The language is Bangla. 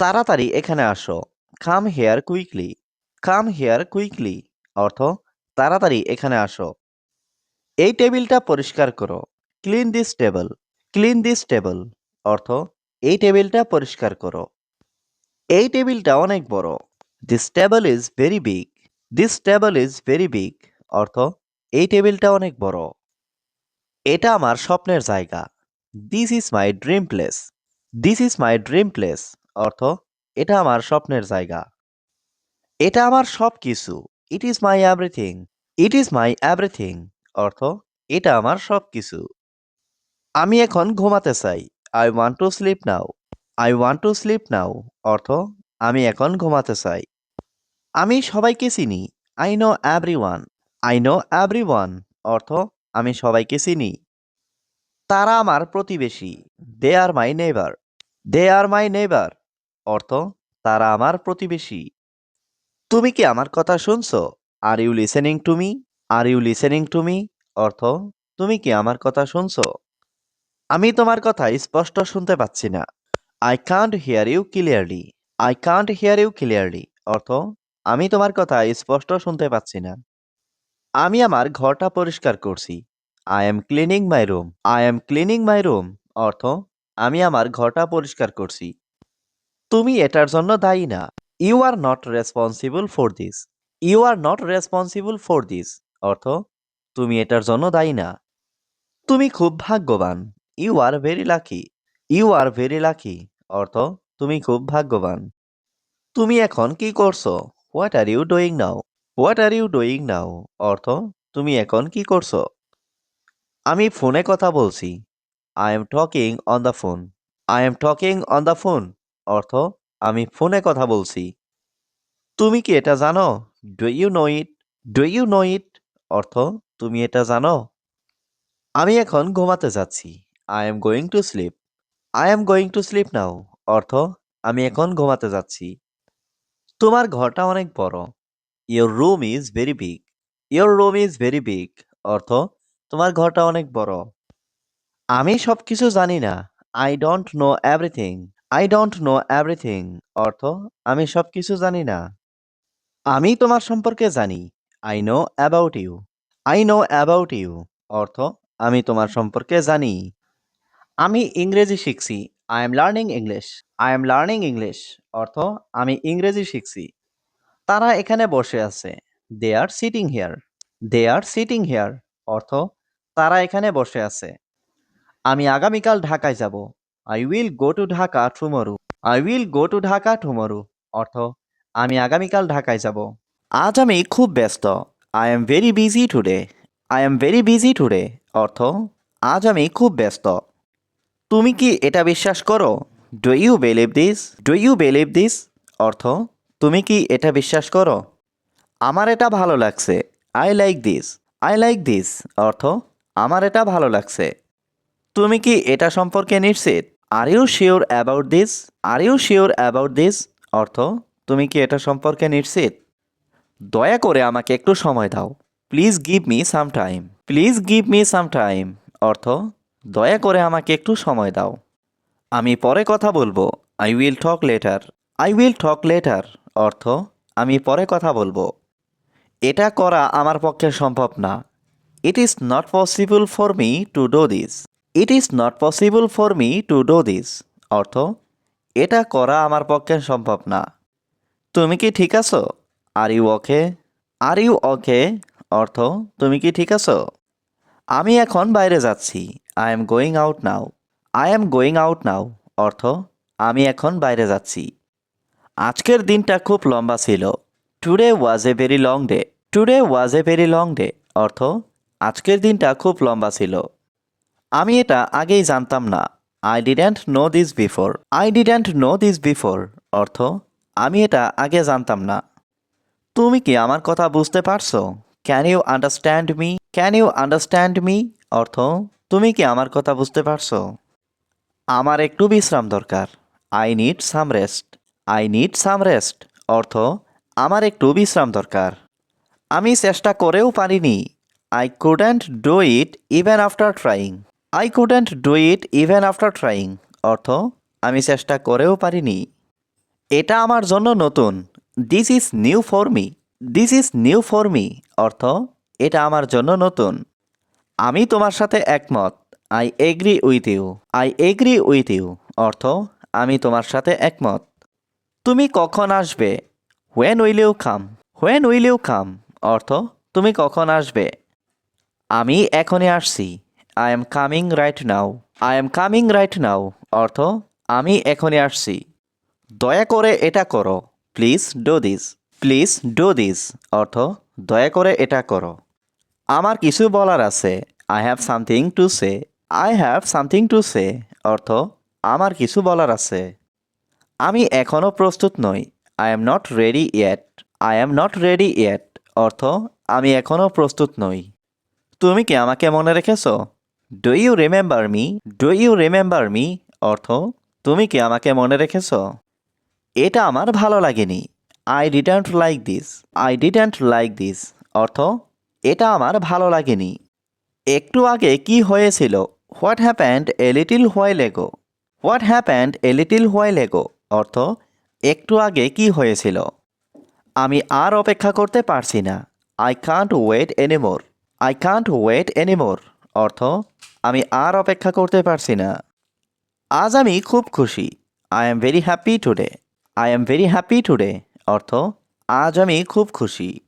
তাড়াতাড়ি এখানে আসো। Come here quickly come here quickly অর্থ, তাড়াতাড়ি এখানে আসো। এই টেবিলটা পরিষ্কার করো। Clean this table clean this table অর্থ, এই টেবিলটা পরিষ্কার করো। এই টেবিলটা অনেক বড়। This table is very big this table is very big অর্থ, এই টেবিলটা অনেক বড়। এটা আমার স্বপ্নের জায়গা। This is my dream place this is my dream place অর্থ, এটা আমার স্বপ্নের জায়গা। এটা আমার সব কিছু it is my everything it is my everything অর্থ, এটা আমার সব কিছু আমি এখন ঘুমাতে চাই। I want to sleep now I want to sleep now অর্থ, আমি এখন ঘুমাতে চাই। আমি সবাইকে চিনি। I know everyone I know everyone অর্থ, আমি সবাইকে চিনি। তারা আমার প্রতিবেশী। দে আর my neighbour they R my neighbour অর্থ, তারা আমার প্রতিবেশী। তুমি কি আমার কথা শুনছো? Are you listening to me are you listening to me অর্থ, তুমি কি আমার কথা শুনছো? আমি তোমার কথা স্পষ্ট শুনতে পাচ্ছি না। I can't hear you clearly I can't hear you clearly অর্থ, আমি তোমার কথা স্পষ্ট শুনতে পাচ্ছি না। আমি আমার ঘরটা পরিষ্কার করছি। I am cleaning my room I am cleaning my room অর্থ, আমি আমার ঘরটা পরিষ্কার করছি। তুমি এটার জন্য দায়ী না। You are not responsible for this you are not responsible for this অর্থ, তুমি এটার জন্য দায়ী না। তুমি খুব ভাগ্যবান। You are very lucky you are very lucky অর্থ, তুমি খুব ভাগ্যবান। তুমি এখন কি করছ? What are you doing now what are you doing now অর্থ, তুমি এখন কি করছ? আমি ফোনে কথা বলছি। I am talking on the phone I am talking on the phone অর্থ, আমি ফোনে কথা বলছি। তুমি কি এটা জানো? Do you know it do you know it অর্থ, তুমি এটা জানো? আমি এখন ঘুমাতে যাচ্ছি। I am going to sleep I am going to sleep now অর্থ, আমি এখন ঘুমাতে যাচ্ছি। তোমার ঘরটা অনেক বড়। Your room is very big your room is very big অর্থ, তোমার ঘরটা অনেক বড়। আমি সব কিছু জানি না। I don't know everything I don't know everything অর্থ, আমি সব কিছু জানি না। আমি তোমার সম্পর্কে জানি। I know about you I know about you অর্থ, আমি তোমার সম্পর্কে জানি। আমি ইংরেজি শিখছি। I am learning English I am learning English অর্থ, আমি ইংরেজি শিখছি। তারা এখানে বসে আছে। They are sitting here they are sitting here অর্থ, তারা এখানে বসে আছে। আমি আগামীকাল ঢাকায় যাব। I will go to Dhaka tomorrow I will go to Dhaka tomorrow অর্থ, আমি আগামীকাল ঢাকায় যাব। আজ আমি খুব ব্যস্ত। I am very busy today I am very busy today অর্থ, আজ আমি খুব ব্যস্ত। তুমি কি এটা বিশ্বাস করো? Do you believe this do you believe this অর্থ, তুমি কি এটা বিশ্বাস করো? আমার এটা ভালো লাগছে। I like this I like this অর্থ, আমার এটা ভালো লাগছে। তুমি কি এটা সম্পর্কে নিশ্চিত? Are you sure about this are you sure about this অর্থ, তুমি কি এটা সম্পর্কে নিশ্চিত? দয়া করে আমাকে একটু সময় দাও। Please give me some time please give me some time অর্থ, দয়া করে আমাকে একটু সময় দাও। আমি পরে কথা বলব। I will talk later I will talk later অর্থ, আমি পরে কথা বলব। এটা করা আমার পক্ষে সম্ভব না। It is not possible for me to do this it is not possible for me to do this অর্থ, এটা করা আমার পক্ষে সম্ভব না। তুমি কি ঠিক আছো? Are you okay are you okay অর্থ, তুমি কি ঠিক আছো? আমি এখন বাইরে যাচ্ছি। I am going out now I am going out now অর্থ, আমি এখন বাইরে যাচ্ছি। আজকের দিনটা খুব লম্বা ছিল। Today was a very long day today was a very long day অর্থ, আজকের দিনটা খুব লম্বা ছিল। আমি এটা আগেই জানতাম না। I didn't know this before I didn't know this before অর্থ, আমি এটা আগে জানতাম না। তুমি কি আমার কথা বুঝতে পারছ? Can you understand me can you understand me অর্থ, তুমি কি আমার কথা বুঝতে পারছ? আমার একটু বিশ্রাম দরকার। I need some rest I need some rest অর্থ, আমার একটু বিশ্রাম দরকার। আমি চেষ্টা করেও পারিনি। I couldn't do it even after trying I couldn't do it even after trying অর্থ, আমি চেষ্টা করেও পারিনি। এটা আমার জন্য নতুন। This is new for me this is new for me অর্থ, এটা আমার জন্য নতুন। আমি তোমার সাথে একমত। I agree with you I agree with you অর্থ, আমি তোমার সাথে একমত। তুমি কখন আসবে? When will you come when will you come অর্থ, তুমি কখন আসবে? আমি এখনই আসছি। I am coming right now I am coming right now অর্থ, আমি এখনই আসছি। দয়া করে এটা করো। Please do this please do this অর্থ, দয়া করে এটা করো। আমার কিছু বলার আছে। I have something to say I have something to say অর্থ, আমার কিছু বলার আছে। আমি এখনও প্রস্তুত নই। I am not ready yet I am not ready yet অর্থ, আমি এখনও প্রস্তুত নই। তুমি কি আমাকে মনে রেখেছো? Do you remember me do you remember me অর্থ, তুমি কি আমাকে মনে রেখেছ? এটা আমার ভালো লাগেনি। I didn't like this I didn't like this অর্থ, এটা আমার ভালো লাগেনি। একটু আগে কি হয়েছিল? What happened a little while ago what happened a little while ago অর্থ, একটু আগে কি হয়েছিল? আমি আর অপেক্ষা করতে পারছি না। I can't wait anymore I can't wait anymore অর্থ, আমি আর অপেক্ষা করতে পারছি না। আজ আমি খুব খুশি। I am very happy today I am very happy today অর্থ, আজ আমি খুব খুশি।